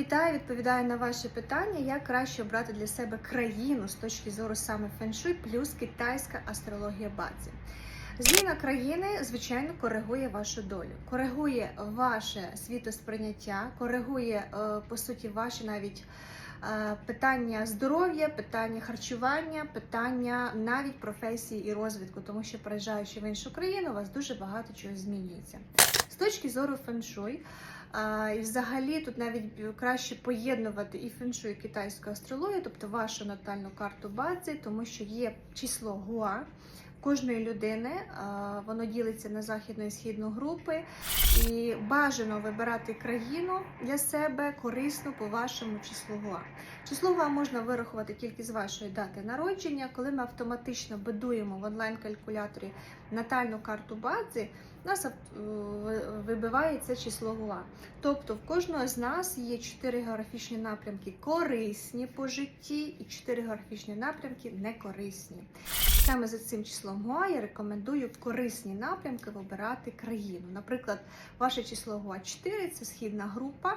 Вітаю, відповідаю на ваше питання, як краще обрати для себе країну з точки зору саме феншуй, плюс китайська астрологія бадзи. Зміна країни, звичайно, коригує вашу долю, коригує ваше світосприйняття, коригує е, по суті ваші навіть е, питання здоров'я, питання харчування, питання навіть професії і розвитку, тому що приїжджаючи в іншу країну, у вас дуже багато чого змінюється. З точки зору феншуй. А, і взагалі тут навіть краще поєднувати і феншуй, і китайську астрологію, тобто вашу натальну карту бадзи, тому що є число гуа. Кожної людини воно ділиться на західну і східну групи, і бажано вибирати країну для себе корисну по вашому числу гуа. Число гуа можна вирахувати тільки з вашої дати народження, коли ми автоматично бедуємо в онлайн-калькуляторі натальну карту бадзи, у нас е, вибивається число гуа. Тобто в кожного з нас є чотири географічні напрямки корисні по житті і чотири географічні напрямки некорисні. Саме за цим числом Гуа я рекомендую в корисні напрямки вибирати країну. Наприклад, ваше число Гуа 4 це східна група.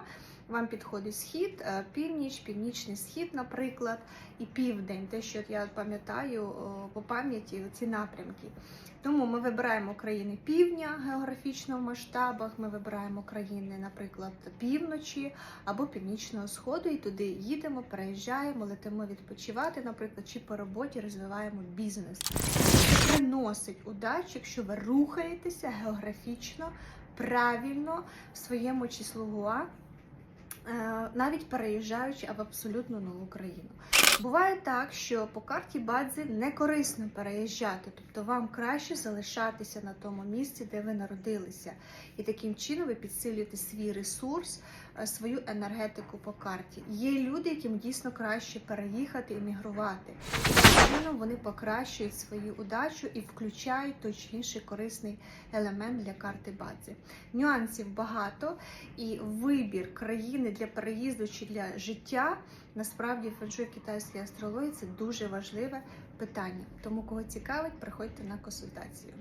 Вам підходить схід, е, північ, північний схід, наприклад, і південь, те, що я пам'ятаю по пам'яті ці напрямки. Тому ми вибираємо країни півдня географічно в масштабах. Ми вибираємо країни, наприклад, півночі або північного сходу, і туди їдемо, переїжджаємо, летимо відпочивати, наприклад, чи по роботі розвиваємо бізнес. Приносить удачу, якщо ви рухаєтеся географічно, правильно в своєму числу Гуа. е, Навіть переїжджаючи в абсолютно нову країну. Буває так, що по карті Бадзи не корисно переїжджати, тобто вам краще залишатися на тому місці, де ви народилися. І таким чином ви підсилюєте свій ресурс, е, свою енергетику по карті. Є люди, яким дійсно краще переїхати і мігрувати. Таким чином вони покращують свою удачу і включають інший корисний елемент для карти Бадзи. Нюансів багато, і вибір країни для переїзду чи для життя насправді в феншуй китайської астрології це дуже важливе питання. Тому кого цікавить, приходьте на консультацію.